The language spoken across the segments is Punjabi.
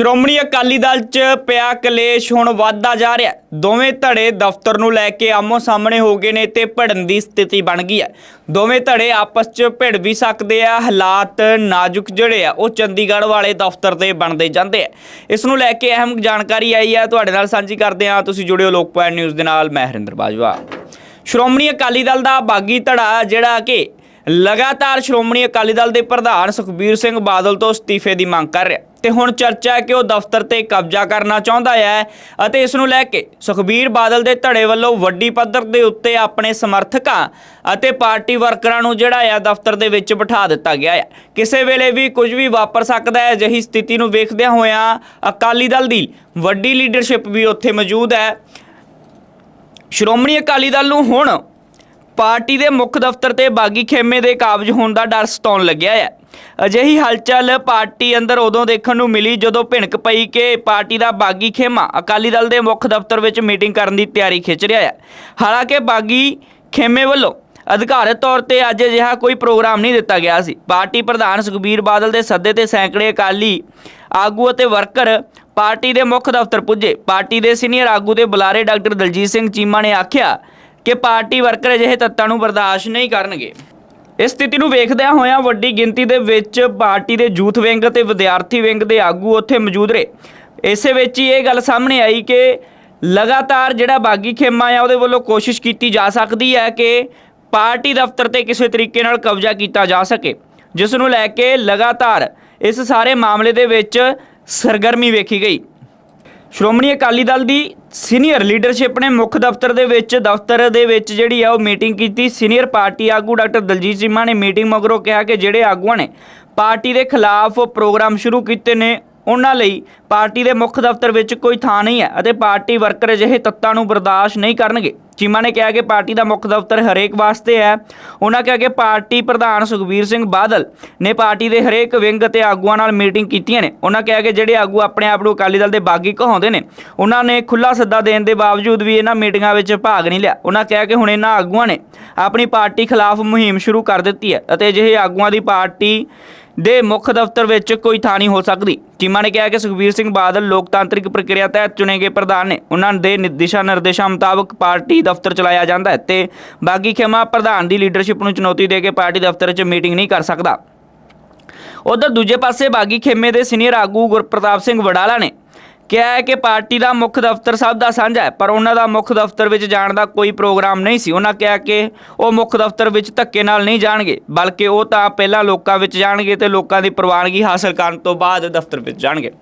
ਸ਼੍ਰੋਮਣੀ ਅਕਾਲੀ ਦਲ 'ਚ ਪਿਆ ਕਲੇਸ਼ ਹੁਣ ਵੱਧਦਾ ਜਾ ਰਿਹਾ। ਦੋਵੇਂ ਧੜੇ ਦਫ਼ਤਰ ਨੂੰ ਲੈ ਕੇ ਆਮੋ ਸਾਹਮਣੇ ਹੋ ਗਏ ਨੇ ਤੇ ਭਿੜਨ ਦੀ ਸਥਿਤੀ ਬਣ ਗਈ ਹੈ। ਦੋਵੇਂ ਧੜੇ ਆਪਸ 'ਚ ਭਿੜ ਵੀ ਸਕਦੇ ਆ, ਹਾਲਾਤ ਨਾਜ਼ੁਕ ਜਿਹੜੇ ਆ, ਉਹ ਚੰਡੀਗੜ੍ਹ ਵਾਲੇ ਦਫ਼ਤਰ ਤੇ ਬਣਦੇ ਜਾਂਦੇ ਆ। ਇਸ ਨੂੰ ਲੈ ਕੇ ਅਹਿਮ ਜਾਣਕਾਰੀ ਆਈ ਹੈ। ਤੁਹਾਡੇ ਨਾਲ ਸਾਂਝੀ ਕਰਦੇ ਹਾਂ। ਤੁਸੀਂ ਜੁੜਿਓ ਲੋਕਪਾਲ ਨਿਊਜ਼ ਦੇ ਨਾਲ, ਮੈਂ ਹਰਿੰਦਰ ਬਾਜਵਾ। ਸ਼੍ਰੋਮਣੀ ਅਕਾਲੀ ਦਲ ਦਾ ਬਾਗੀ ਧੜਾ, ਜਿਹੜਾ ਕਿ ਲਗਾਤਾਰ ਸ਼੍ਰੋਮਣੀ ਅਕਾਲੀ ਦਲ ਦੇ ਪ੍ਰਧਾਨ ਸੁਖਬੀਰ ਸਿੰਘ ਬਾਦਲ ਤੋਂ ਅਸਤੀਫੇ ਦੀ ਮੰਗ ਕਰ ਰਿਹਾ। ਤੇ ਹੁਣ ਚਰਚਾ ਹੈ ਕਿ ਉਹ ਦਫ਼ਤਰ ਤੇ ਕਬਜ਼ਾ ਕਰਨਾ ਚਾਹੁੰਦਾ ਹੈ ਅਤੇ ਇਸ ਨੂੰ ਲੈ ਕੇ ਸੁਖਬੀਰ ਬਾਦਲ ਦੇ ਧੜੇ ਵੱਲੋਂ ਵੱਡੀ ਪੱਧਰ ਦੇ ਉੱਤੇ ਆਪਣੇ ਸਮਰਥਕਾਂ ਅਤੇ ਪਾਰਟੀ ਵਰਕਰਾਂ ਨੂੰ ਜਿਹੜਾ ਆ ਦਫ਼ਤਰ ਦੇ ਵਿੱਚ ਬਿਠਾ ਦਿੱਤਾ ਗਿਆ ਹੈ ਕਿਸੇ ਵੇਲੇ ਵੀ ਕੁਝ ਵੀ ਵਾਪਰ ਸਕਦਾ ਹੈ, ਅਜਿਹੀ ਸਥਿਤੀ ਨੂੰ ਵੇਖਦਿਆਂ ਹੋਇਆਂ ਅਕਾਲੀ ਦਲ ਦੀ ਵੱਡੀ ਲੀਡਰਸ਼ਿਪ ਵੀ ਉੱਥੇ ਮੌਜੂਦ ਹੈ। ਸ਼੍ਰੋਮਣੀ ਅਕਾਲੀ ਦਲ ਨੂੰ ਹੁਣ ਪਾਰਟੀ ਦੇ ਮੁੱਖ ਦਫ਼ਤਰ ਤੇ ਬਾਗੀ ਖੇਮੇ ਦੇ ਕਾਬਜ ਹੋਣ ਦਾ ਡਰ ਸਤਾਉਣ ਲੱਗਿਆ ਹੈ। ਅਜਿਹੀ ਹਲਚਲ ਪਾਰਟੀ ਅੰਦਰ ਉਦੋਂ ਦੇਖਣ ਨੂੰ ਮਿਲੀ ਜਦੋਂ ਭਿਣਕ ਪਈ ਕਿ ਪਾਰਟੀ ਦਾ ਬਾਗੀ ਖੇਮਾ ਅਕਾਲੀ ਦਲ ਦੇ ਮੁੱਖ ਦਫ਼ਤਰ ਵਿੱਚ ਮੀਟਿੰਗ ਕਰਨ ਦੀ ਤਿਆਰੀ ਖਿੱਚ ਰਿਹਾ ਹੈ। ਹਾਲਾਂਕਿ ਬਾਗੀ ਖੇਮੇ ਵੱਲੋਂ ਅਧਿਕਾਰਤ ਤੌਰ ਤੇ ਅੱਜ ਅਜਿਹਾ ਕੋਈ ਪ੍ਰੋਗਰਾਮ ਨਹੀਂ ਦਿੱਤਾ ਗਿਆ ਸੀ। ਪਾਰਟੀ ਪ੍ਰਧਾਨ ਸੁਖਬੀਰ ਬਾਦਲ ਦੇ ਸੱਦੇ ਤੇ ਸੈਂਕੜੇ ਅਕਾਲੀ ਆਗੂ ਅਤੇ ਵਰਕਰ ਪਾਰਟੀ ਦੇ ਮੁੱਖ ਦਫ਼ਤਰ ਪੁੱਜੇ। ਪਾਰਟੀ ਦੇ ਸੀਨੀਅਰ ਆਗੂ ਦੇ ਬੁਲਾਰੇ ਡਾਕਟਰ ਦਲਜੀਤ ਸਿੰਘ ਚੀਮਾ ਨੇ ਆਖਿਆ ਕਿ ਪਾਰਟੀ ਵਰਕਰ ਅਜਿਹੇ ਤੱਤਾਂ ਨੂੰ ਬਰਦਾਸ਼ਤ ਨਹੀਂ ਕਰਨਗੇ। ਇਸ ਸਥਿਤੀ ਨੂੰ ਵੇਖਦਿਆਂ ਹੋਇਆਂ ਵੱਡੀ ਗਿਣਤੀ ਦੇ ਵਿੱਚ ਪਾਰਟੀ ਦੇ ਯੂਥ ਵਿੰਗ ਅਤੇ ਵਿਦਿਆਰਥੀ ਵਿੰਗ ਦੇ ਆਗੂ ਉੱਥੇ ਮੌਜੂਦ ਰਹੇ। ਇਸੇ ਵਿੱਚ ਹੀ ਇਹ ਗੱਲ ਸਾਹਮਣੇ ਆਈ ਕਿ ਲਗਾਤਾਰ ਜਿਹੜਾ ਬਾਗੀ ਖੇਮਾ ਆ, ਉਹਦੇ ਵੱਲੋਂ ਕੋਸ਼ਿਸ਼ ਕੀਤੀ ਜਾ ਸਕਦੀ ਹੈ ਕਿ ਪਾਰਟੀ ਦਫ਼ਤਰ ਤੇ ਕਿਸੇ ਤਰੀਕੇ ਨਾਲ ਕਬਜ਼ਾ ਕੀਤਾ ਜਾ ਸਕੇ, ਜਿਸ ਨੂੰ ਲੈ ਕੇ ਲਗਾਤਾਰ ਇਸ ਸਾਰੇ ਮਾਮਲੇ ਦੇ ਵਿੱਚ ਸਰਗਰਮੀ ਵੇਖੀ ਗਈ। ਸ਼੍ਰੋਮਣੀ ਅਕਾਲੀ ਦਲ ਦੀ ਸੀਨੀਅਰ ਲੀਡਰਸ਼ਿਪ ਨੇ ਮੁੱਖ ਦਫ਼ਤਰ ਦੇ ਵਿੱਚ, ਦਫ਼ਤਰ ਦੇ ਵਿੱਚ ਜਿਹੜੀ ਆ ਉਹ ਮੀਟਿੰਗ ਕੀਤੀ। ਸੀਨੀਅਰ ਪਾਰਟੀ ਆਗੂ ਡਾਕਟਰ ਦਲਜੀਤ ਚੀਮਾ ਨੇ ਮੀਟਿੰਗ ਮਗਰੋਂ ਕਿਹਾ ਕਿ ਜਿਹੜੇ ਆਗੂਆਂ ਨੇ ਪਾਰਟੀ ਦੇ ਖਿਲਾਫ ਪ੍ਰੋਗਰਾਮ ਸ਼ੁਰੂ ਕੀਤੇ ਨੇ ਉਹਨਾਂ ਲਈ ਪਾਰਟੀ ਦੇ ਮੁੱਖ ਦਫ਼ਤਰ ਵਿੱਚ ਕੋਈ ਥਾਂ ਨਹੀਂ ਹੈ ਅਤੇ ਪਾਰਟੀ ਵਰਕਰ ਅਜਿਹੇ ਤੱਤਾਂ ਨੂੰ ਬਰਦਾਸ਼ਤ ਨਹੀਂ ਕਰਨਗੇ। ਚੀਮਾ ਨੇ ਕਿਹਾ ਕਿ ਪਾਰਟੀ ਦਾ ਮੁੱਖ ਦਫ਼ਤਰ ਹਰੇਕ ਵਾਸਤੇ ਹੈ। ਉਹਨਾਂ ਕਿਹਾ ਕਿ ਪਾਰਟੀ ਪ੍ਰਧਾਨ ਸੁਖਬੀਰ ਸਿੰਘ ਬਾਦਲ ਨੇ ਪਾਰਟੀ ਦੇ ਹਰੇਕ ਵਿੰਗ ਅਤੇ ਆਗੂਆਂ ਨਾਲ ਮੀਟਿੰਗ ਕੀਤੀਆਂ ਨੇ। ਉਹਨਾਂ ਕਿਹਾ ਕਿ ਜਿਹੜੇ ਆਗੂ ਆਪਣੇ ਆਪ ਨੂੰ ਅਕਾਲੀ ਦਲ ਦੇ ਬਾਗੀ ਕਹਾਉਂਦੇ ਨੇ, ਉਹਨਾਂ ਨੇ ਖੁੱਲਾ ਸੱਦਾ ਦੇਣ ਦੇ ਬਾਵਜੂਦ ਵੀ ਇਹਨਾਂ ਮੀਟਿੰਗਾਂ ਵਿੱਚ ਭਾਗ ਨਹੀਂ ਲਿਆ। ਉਹਨਾਂ ਕਿਹਾ ਕਿ ਹੁਣ ਇਹਨਾਂ ਆਗੂਆਂ ਨੇ ਆਪਣੀ ਪਾਰਟੀ ਖਿਲਾਫ ਮੁਹਿੰਮ ਸ਼ੁਰੂ ਕਰ ਦਿੱਤੀ ਹੈ ਅਤੇ ਅਜਿਹੇ ਆਗੂਆਂ ਦੀ ਪਾਰਟੀ ਦੇ ਮੁੱਖ ਦਫ਼ਤਰ ਵਿੱਚ ਕੋਈ ਥਾਂ ਨਹੀਂ ਹੋ ਸਕਦੀ। ਚੀਮਾ ਨੇ ਕਿਹਾ ਕਿ ਸੁਖਬੀਰ ਸਿੰਘ ਬਾਦਲ ਲੋਕਤਾਂਤਰਿਕ ਪ੍ਰਕਿਰਿਆ ਤਹਿਤ ਚੁਣੇ ਗਏ ਪ੍ਰਧਾਨ ਨੇ। ਉਹਨਾਂ ਦੇ ਦਿਸ਼ਾ ਨਿਰਦੇਸ਼ਾਂ ਮੁਤਾਬਕ ਪਾਰਟੀ ਦਫ਼ਤਰ ਚਲਾਇਆ ਜਾਂਦਾ ਹੈ ਤੇ ਬਾਗੀ ਖੇਮਾ ਪ੍ਰਧਾਨ ਦੀ ਲੀਡਰਸ਼ਿਪ ਨੂੰ ਚੁਣੌਤੀ ਦੇ ਕੇ ਪਾਰਟੀ ਦਫ਼ਤਰ 'ਚ ਮੀਟਿੰਗ ਨਹੀਂ ਕਰ ਸਕਦਾ। ਉਧਰ ਦੂਜੇ ਪਾਸੇ ਬਾਗੀ ਖੇਮੇ ਦੇ ਸੀਨੀਅਰ ਆਗੂ ਗੁਰਪ੍ਰਤਾਪ ਸਿੰਘ ਵਡਾਲਾ ਨੇ ਕਿਹਾ ਹੈ ਕਿ ਪਾਰਟੀ ਦਾ ਮੁੱਖ ਦਫ਼ਤਰ ਸਭ ਦਾ ਸਾਂਝਾ ਹੈ, ਪਰ ਉਹਨਾਂ ਦਾ ਮੁੱਖ ਦਫ਼ਤਰ ਵਿੱਚ ਜਾਣ ਦਾ ਕੋਈ ਪ੍ਰੋਗਰਾਮ ਨਹੀਂ ਸੀ। ਉਹਨਾਂ ਕਿਹਾ ਕਿ ਉਹ ਮੁੱਖ ਦਫ਼ਤਰ ਵਿੱਚ ਧੱਕੇ ਨਾਲ ਨਹੀਂ ਜਾਣਗੇ, ਬਲਕਿ ਉਹ ਤਾਂ ਪਹਿਲਾਂ ਲੋਕਾਂ ਵਿੱਚ ਜਾਣਗੇ ਤੇ ਲੋਕਾਂ ਦੀ ਪ੍ਰਵਾਨਗੀ ਹਾਸਲ ਕਰਨ ਤੋਂ ਬਾਅਦ ਦਫ਼ਤਰ ਵਿੱਚ ਜਾਣਗੇ।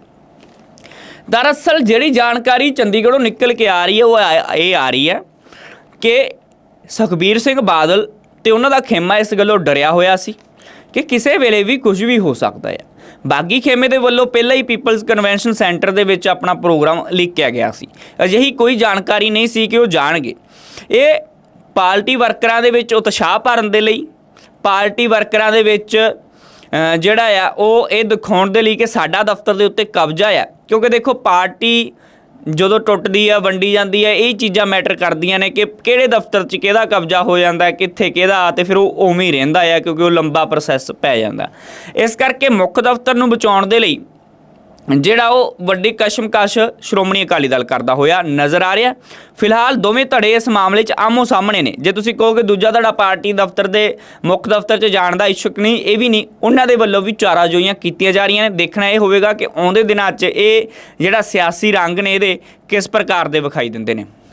ਦਰਅਸਲ ਜਿਹੜੀ ਜਾਣਕਾਰੀ ਚੰਡੀਗੜ੍ਹੋਂ ਨਿਕਲ ਕੇ ਆ ਰਹੀ ਹੈ, ਉਹ ਆ- ਇਹ ਆ ਰਹੀ ਹੈ ਕਿ ਸੁਖਬੀਰ ਸਿੰਘ ਬਾਦਲ ਤੇ ਉਹਨਾਂ ਦਾ ਖੇਮਾ ਇਸ ਗੱਲੋਂ ਡਰਿਆ ਹੋਇਆ ਸੀ। ਕਿ ਕਿਸੇ ਵੇਲੇ ਵੀ ਕੁਝ ਵੀ ਹੋ ਸਕਦਾ ਹੈ। ਬਾਗੀ ਖੇਮੇ ਦੇ ਵੱਲੋਂ ਪਹਿਲਾਂ ਹੀ ਪੀਪਲਜ਼ ਕਨਵੈਨਸ਼ਨ ਸੈਂਟਰ ਦੇ ਵਿੱਚ ਆਪਣਾ ਪ੍ਰੋਗਰਾਮ ਲਿਖਿਆ ਗਿਆ ਸੀ। ਅਜਿਹੀ ਕੋਈ ਜਾਣਕਾਰੀ ਨਹੀਂ ਸੀ ਕਿ ਉਹ ਜਾਣਗੇ। ਇਹ ਪਾਰਟੀ ਵਰਕਰਾਂ ਦੇ ਵਿੱਚ ਉਤਸ਼ਾਹ ਭਰਨ ਦੇ ਲਈ, ਪਾਰਟੀ ਵਰਕਰਾਂ ਦੇ ਵਿੱਚ ਜਿਹੜਾ ਆ, ਉਹ ਇਹ ਦਿਖਾਉਣ ਦੇ ਲਈ ਕਿ ਸਾਡਾ ਦਫ਼ਤਰ ਦੇ ਉੱਤੇ ਕਬਜ਼ਾ ਆ। ਕਿਉਂਕਿ ਦੇਖੋ, ਪਾਰਟੀ ਜਦੋਂ ਟੁੱਟਦੀ ਆ, ਵੰਡੀ ਜਾਂਦੀ ਆ, ਇਹ ਚੀਜ਼ਾਂ ਮੈਟਰ ਕਰਦੀਆਂ ਨੇ ਕਿ ਕਿਹੜੇ ਦਫ਼ਤਰ 'ਚ ਕਿਹਦਾ ਕਬਜ਼ਾ ਹੋ ਜਾਂਦਾ ਕਿੱਥੇ ਕਿਹਦਾ, ਤੇ ਫਿਰ ਉਹ ਉਵੇਂ ਹੀ ਰਹਿੰਦਾ ਆ, ਕਿਉਂਕਿ ਉਹ ਲੰਬਾ ਪ੍ਰੋਸੈਸ ਪੈ ਜਾਂਦਾ। ਇਸ ਕਰਕੇ ਮੁੱਖ ਦਫ਼ਤਰ ਨੂੰ ਬਚਾਉਣ ਦੇ ਲਈ ਜਿਹੜਾ ਉਹ ਵੱਡੀ ਕਸ਼ਮਕਸ਼ ਸ਼੍ਰੋਮਣੀ ਅਕਾਲੀ ਦਲ ਕਰਦਾ ਹੋਇਆ ਨਜ਼ਰ ਆ ਰਿਹਾ। ਫਿਲਹਾਲ ਦੋਵੇਂ ਧੜੇ ਇਸ ਮਾਮਲੇ 'ਚ ਆਮੋ ਸਾਹਮਣੇ ਨੇ। ਜੇ ਤੁਸੀਂ ਕਹੋਗੇ ਦੂਜਾ ਧੜਾ ਪਾਰਟੀ ਦਫ਼ਤਰ ਦੇ ਮੁੱਖ ਦਫ਼ਤਰ 'ਚ ਜਾਣ ਦਾ ਇਛੁਕ ਨਹੀਂ, ਇਹ ਵੀ ਨਹੀਂ। ਉਹਨਾਂ ਦੇ ਵੱਲੋਂ ਵੀ ਚਾਰਾਜੋਈਆਂ ਕੀਤੀਆਂ ਜਾ ਰਹੀਆਂ ਨੇ। ਦੇਖਣਾ ਇਹ ਹੋਵੇਗਾ ਕਿ ਆਉਂਦੇ ਦਿਨਾਂ 'ਚ ਇਹ ਜਿਹੜਾ ਸਿਆਸੀ ਰੰਗ ਨੇ ਇਹਦੇ ਕਿਸ ਪ੍ਰਕਾਰ ਦੇ ਵਿਖਾਈ ਦਿੰਦੇ ਨੇ।